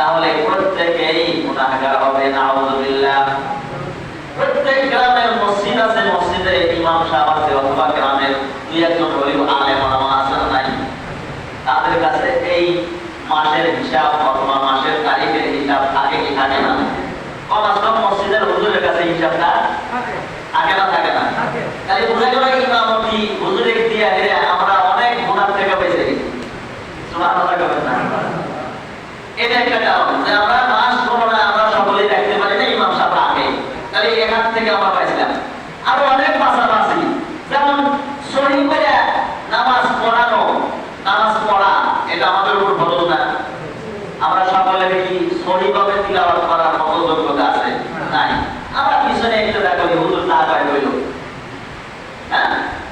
তাহলে প্রত্যেকেই গুনাহগার হবে নাউযুবিল্লাহ প্রত্যেক গ্রামের মসজিদ আছে মসজিদে ইমাম সাহেব আছে অথবা গ্রামের দুই একজন হলেও আলেম ওলামা আছে নাই? তাদের কাছে এই মাসের হিসাব অথবা মাসের তারিখের হিসাব থাকে কি থাকে না? কম আসলাম মসজিদের হুজুরের কাছে হিসাবটা থাকে? না থাকে না? তাহলে বোঝা গেল ইমামতি হুজুরে দিয়ে আমরা অনেক গুণার থেকে বেঁচে গেছি। সুবহানাল্লাহ না। এটা একটা কারণ যে আমরা মাস গণনা আমরা সকলেই দেখতে পারি না ইমাম সাহেব আগে। তাহলে এখান থেকে আমরা পাইছিলাম। আরও অনেক পাশাপাশি যেমন সহি করে নামাজ পড়ানো নামাজ পড়া এটা আমাদের উপর ফরজ না আমরা সকলে কি সহিভাবে তিলাওয়াত করার মতো যোগ্যতা আছে নাই আমরা পিছনে একটু দেখো হুজুর না পাই হইল হ্যাঁ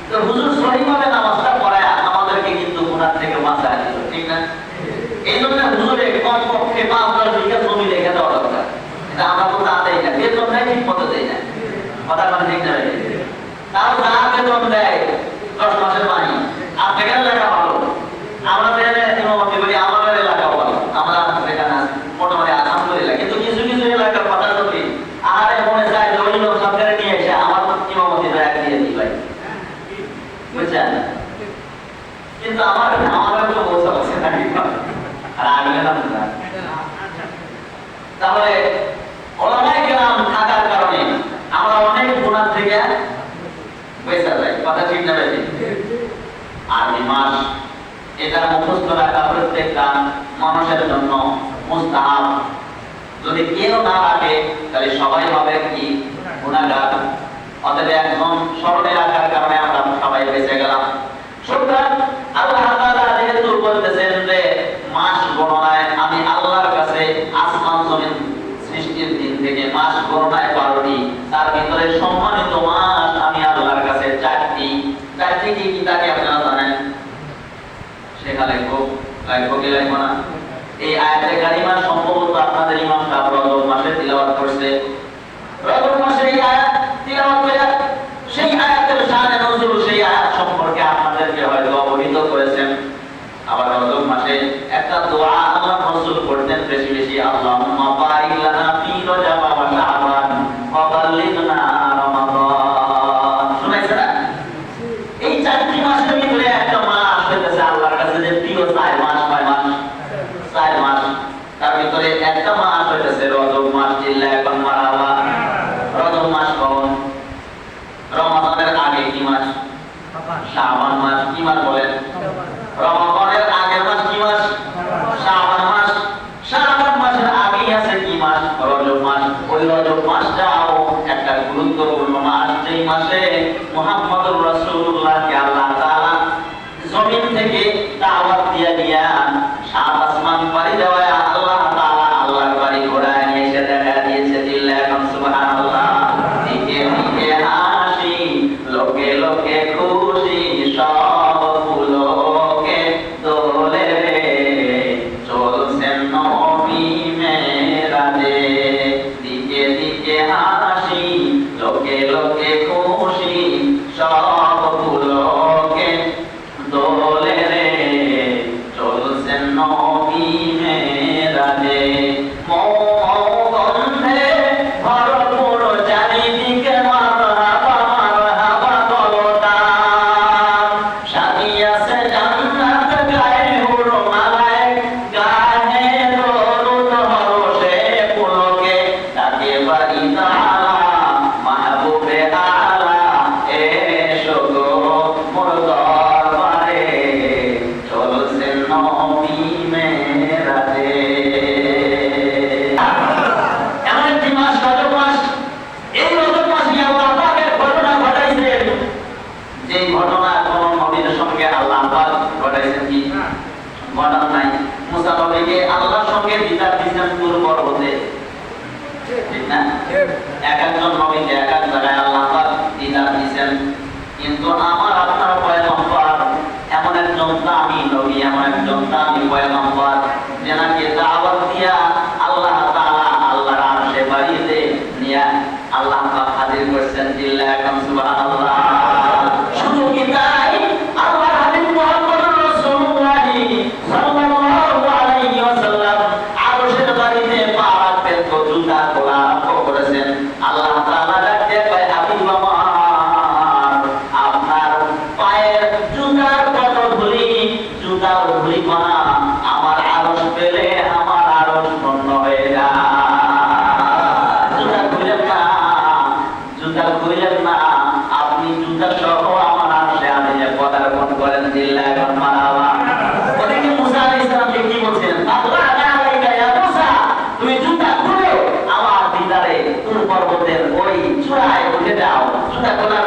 তো হুজুর সহিভাবে নামাজটা পড়ায় আমাদেরকে কিন্তু গুনার থেকে বাঁচায় দিল ঠিক না এই জন্য হুজুরে কমপক্ষে পাঁচ দশ বিঘা জমি রেখে দেওয়া দরকার এটা আমরা তো তা দেই না বেতন দেয় ঠিক মতো দেই না কথা মানে ঠিক না ভাই? তাও যা বেতন দেয়, দশ মাসের পানি। আপনাকে এলাকা ভালো। আমাদের ইমামতি করি, আমাদের এলাকা ভালো। আমরা আছি। মোটামুটি আলহামদুলিল্লাহ। কিন্তু কিছু কিছু এলাকার কথা যদি আরে মনে চায় যে ওই সরকারে নিয়ে এসে আমার ইমামতি এক দিয়ে দিই ভাই। বুঝছেন? কিন্তু আমার আমার তো বোঝা হচ্ছে না। আর আমি না তাহলে ওলামাই গ্রাম থাকার কারণে আমরা অনেক গুণার থেকে মানুষের জন্য মুস্তাহাব। যদি কেউ না রাখে, তাহলে সবাই হবে কি গুণাগার অতএব একজন স্মরণে রাখার কারণে আমরা সবাই বেঁচে গেলাম। সুতরাং আল্লাহ তাআলা যেহেতু বলতেছেন যে মাস গণনায় আমি আল্লাহর কাছে আসমান জমিন সৃষ্টির দিন থেকে মাস গণনায় বারোটি তার ভিতরে সম্মানিত মাস আমি আল্লাহর কাছে চারটি চারটি কি কি তাকে আপনারা জানেন সেখানে খুব আবার রজব মাসে একটা দোয়া আল্লাহ করতেন বেশি বেশি আল্লাহুম্মা লানা ফি রজব ওয়া শাবান ওয়া বাল্লিগনা রমাদান শুনাইছেন না এই চারটি মাসের ভিতরে একটা মাস হইতেছে আল্লাহর কাছে যে প্রিয় চার মাস কয় মাস চার মাস তার ভিতরে একটা মাস হইতেছে রজব মাস জিল্লা এখন মারাবা রজব মাস কখন রমাদানের আগে কি মাস শাবান মাস কি মাস বলেন রমাদানের আগের মাস কি মাস শাবান মাস শাবান মাসের আগেই আছে কি মাস রজব মাস। ওই রজব মাসটাও একটা গুরুত্বপূর্ণ মাস। যেই মাসে মুহাম্মদুর রাসূলুল্লাহকে আল্লাহ তাআলা জমিন থেকে দাওয়াত দিয়ে দিয়া সাত ইসলামী নবী এমন একজন দামি পয়গম্বর যেনাকে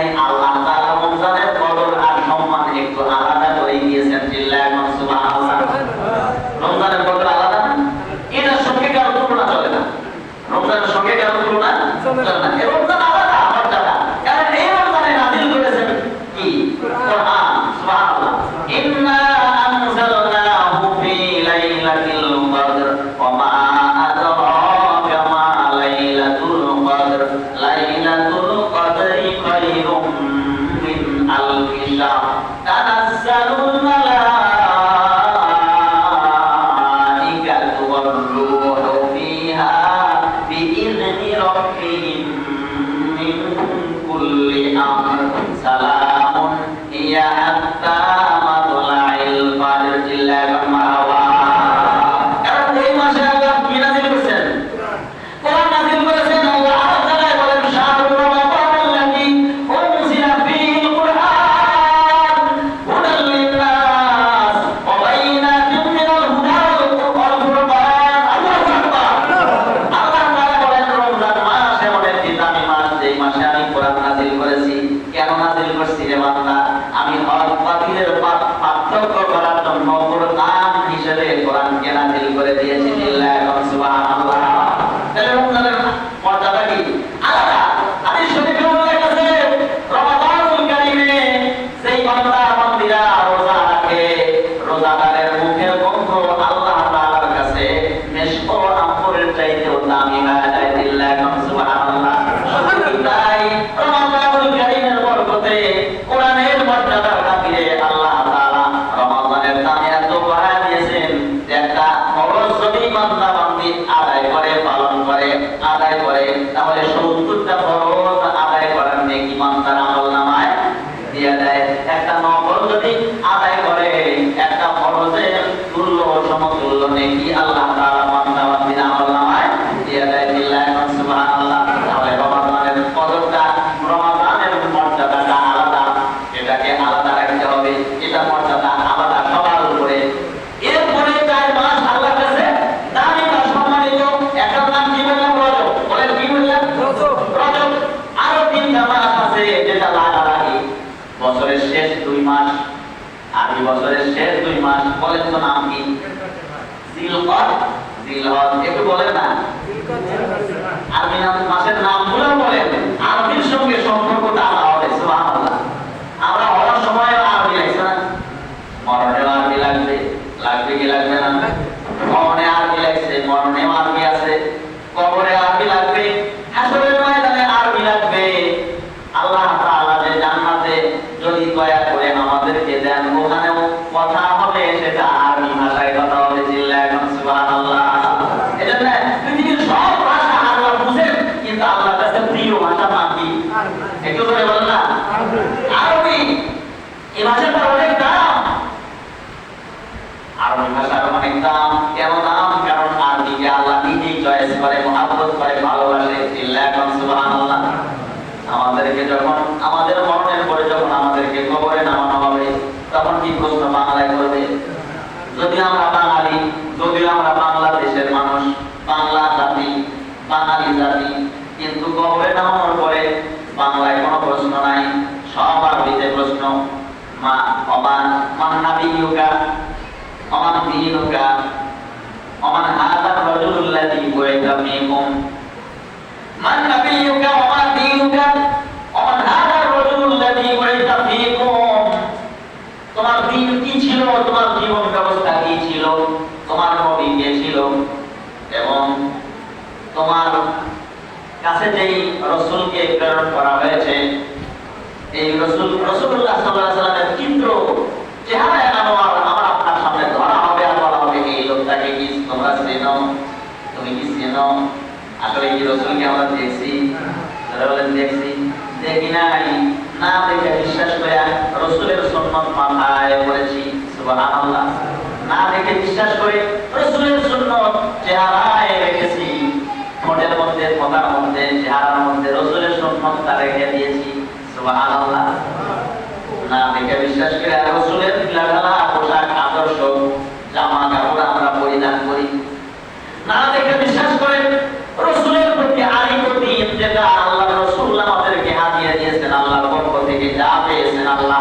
নাই আল্লাহ দুই মাস আরবি বছরের শেষ দুই মাস বলেন তো নাম কি? জিলকত জিলহজ একটু বলেন না। আরবি মাসের নামগুলো বলেন। আরবি ভাষার অনেক দাম, কেন দাম? কারণ আরবিকে আল্লাহ নিজেই চয়েস করে, মহাব্বত করে, ভালোবাসে। এখন সুবাহান আল্লাহ আমাদেরকে যখন, আমাদের মরণের পরে যখন আমাদেরকে কবরে নামানো হবে, তখন কি প্রশ্ন বাংলায় করবে? যদি আমরা বাঙালি যদিও আমরা বাংলাদেশের মানুষ, বাংলা জাতি, বাঙালি জাতি, কিন্তু কবরে নামানোর পরে বাংলায় কোনো প্রশ্ন নাই, সব আরবিতে প্রশ্ন। মা অবান মান নাবিকা ومن دينك ومن هذا الرجل الذي بعث فيكم من نبيك ومن دينك ومن هذا الرجل الذي তোমার দিন কি ছিল? তোমার জীবন ব্যবস্থা কি ছিল? তোমার নবী কে ছিল? এবং তোমার কাছে যেই রসুলকে প্রেরণ করা হয়েছে, এই রসুল রসুল্লাহ সাল্লাহ সাল্লামের চিত্র চেহারা এনানোয়ার তুমি কি চেনো? আসলে কি আমরা দেখছি? বলেন দেখছি। দেখি নাই। না দেখে বিশ্বাস করে রসুলের সন্ন্যত মাথায় বলেছি না দেখে বিশ্বাস করে রসুলের চেহারায় রেখেছি। ঠোঁটের মধ্যে মধ্যে, চেহারার মধ্যে রসুলের রেখে দিয়েছি না দেখে বিশ্বাস করে রসুলের পোশাক, আদর্শ, জামা কাপড় আমরা পরিধান করি। তারা দেখে বিশ্বাস করেন রসুলের প্রতি আলী প্রতি আল্লাহ রসুল্লাহ আমাদেরকে হাজিয়ে দিয়েছেন, আল্লাহর পক্ষ থেকে যা পেয়েছেন, আল্লাহ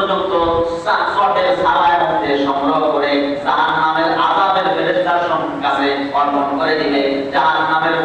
পর্যন্ত সাতশটের সারায় মধ্যে সংগ্রহ করে জাহান নামের আজাবের ফেরেস্তার কাছে অর্পণ করে দিবে। জাহান নামের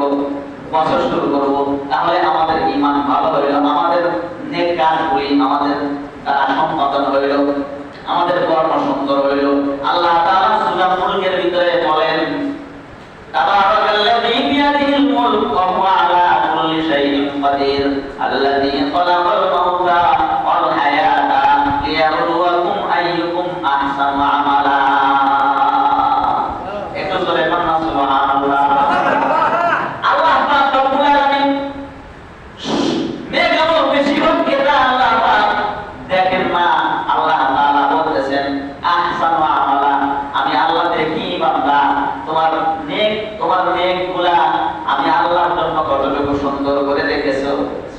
করব, বছর শুরু করব, তাহলে আমাদের ইমান ভালো হইল, আমাদের নেক কাজগুলি আমাদের দ্বারা সম্পাদন হইল, আমাদের কর্ম সুন্দর হইল। আল্লাহ তাআলা সূরা মুলকের ভিতরে বলেন, তাবারাকাল্লাযী বিয়াদিহিল মুলক ওয়া হুয়া আলা কুল্লি শাইইন কাদির। আল্লাযী খালাকাল মাউতা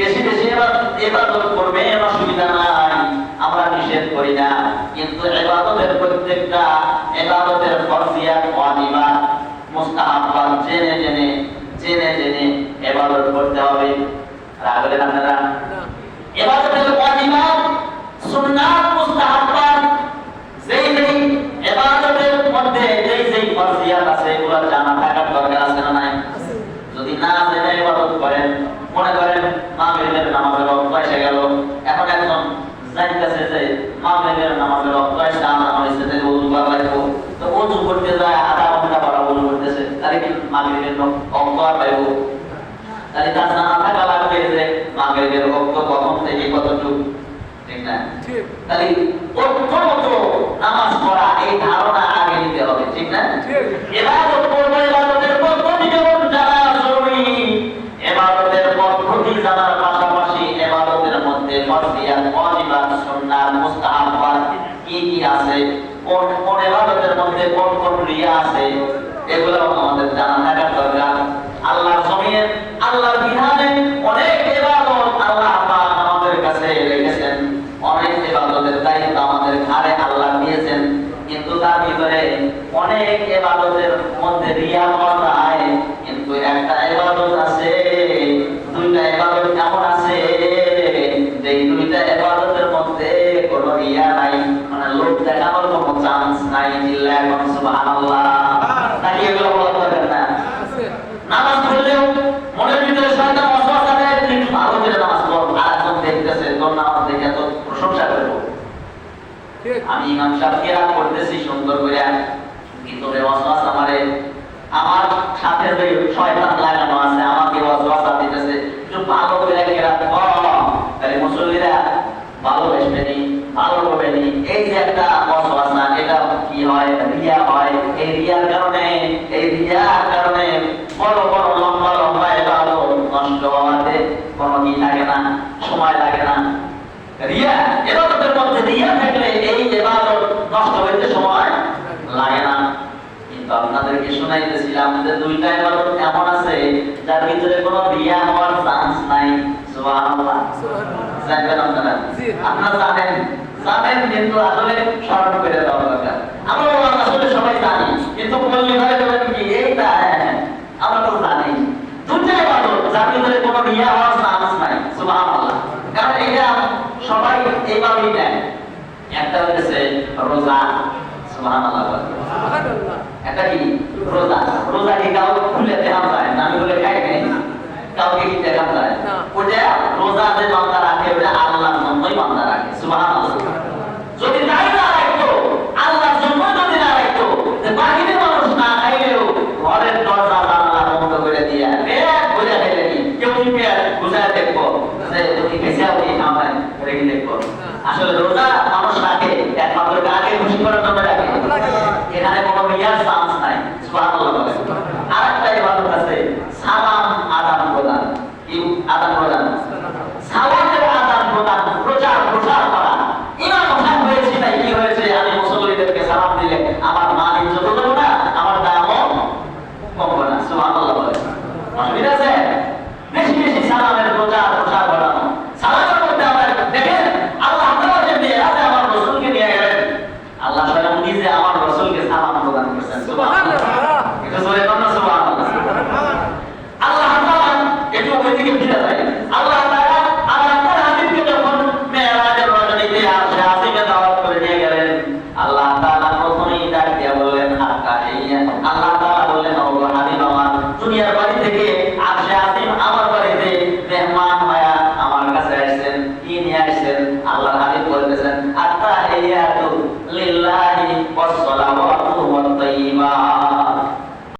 বেশি বেশি এবাদত করবে অসুবিধা নাই। আমরা নিষেধ করি না। কিন্তু এবাদতের প্রত্যেকটা এবাদতের ফরজিয়াত ওয়াজিবাত মুস্তাহাব্বাত জেনে জেনে জেনে জেনে এবাদত করতে হবে। রাগ আপনারা এবাদতের ওয়াজিবাত সুন্নাত মুস্তাহাব্বাত যেই যেই এবাদতের মধ্যে যেই যেই ফরজিয়াত আছে এগুলো জানা থাকার দরকার আছে না নাই যদি না জেনে ইবাদত করেন মনে করেন মাগরিবের নামাজের রক্ত এসে গেল এখন একজন জানতেছে যে মাগরিবের নামাজের রক্ত এসে আনা হয়েছে যে ওযু করা লাগবে তো করতে যায় আধা ঘণ্টা পর ওযু করতেছে। তাহলে কি মাগরিবের আর পাইবো? তাহলে তার জানা থাকা লাগবে যে মাগরিবের রক্ত কখন থেকে কতটুকু? ঠিক না? তাহলে প্রথমত নামাজ পড়া এই ধারণা আগে নিতে হবে ঠিক না? ঠিক। করব এবাদতের পদ্ধতি যেমন জানা জরুরি এবাদতের পদ্ধতি জানার পাশাপাশি এবাদতের মধ্যে কি কি আছে কোন মধ্যে কোন কোন রিয়া আছে এগুলো আমাদের জানা থাকার দরকার। আল্লাহর জমিনে, আল্লাহর বিধানে অনেক ইবাদত আল্লাহ আমাদের কাছে রেখেছেন। অনেক ইবাদতের দায়িত্ব আমাদের ঘাড়ে আল্লাহ দিয়েছেন। কিন্তু তার ভিতরে অনেক ইবাদতের মধ্যে রিয়া হওয়া যায়, কিন্তু একটা ইবাদত আছে আমি ইমাম সাহেবকে রাগ করতেছি সুন্দর করে ভিতরে ওয়াসওয়াসা আমারে আমার সাথে শয়তান লাগানো আছে আমাকে ওয়াসওয়াসা দিতেছে একটু ভালো করে কেরাত কর তাহলে মুসল্লিরা ভালোবাসবে নি ভালো করবে নি এই যে একটা ওয়াসওয়াসা এটা কি হয় রিয়া হয় এই রিয়ার কারণে এই রিয়ার কারণে বড় বড় লম্বা লম্বা এবারও নষ্ট হওয়াতে কোনো কি লাগে না সময় লাগে না রিয়া এবাদতের মধ্যে রিয়া থাকলে এই এবাদত নষ্ট হইতে সময় লাগে না কিন্তু আপনাদেরকে শোনাইতেছিলাম যে দুইটা এবাদত এমন আছে যার ভিতরে কোনো রিয়া হওয়ার চান্স নাই। সুবহানাল্লাহ। আপনারা? আপনারা জানেন? জানেন কিন্তু আসলে স্মরণ করে দেওয়া দরকার। আমরা আসলে সবাই জানি কিন্তু বললে হয় বলেন কি এইটা হ্যাঁ, আমরা তো জানি। দুইটা এবাদত যার ভিতরে কোনো রিয়া হওয়ার চান্স নাই। সুবহানাল্লাহ। কারণ এটা সবাই এইভাবেই নেয়। একটা হচ্ছে রোজা। কি? রোজা। রোজা কি কাউ খুলে দেখা যায়? না আমি বলে খাই নাই। কাউকে কি দেখা যায়? না। ওটা রোজা যে বান্দা রাখে ওটা আল্লাহর জন্যই বান্দা রাখে। সুবহানাল্লাহ।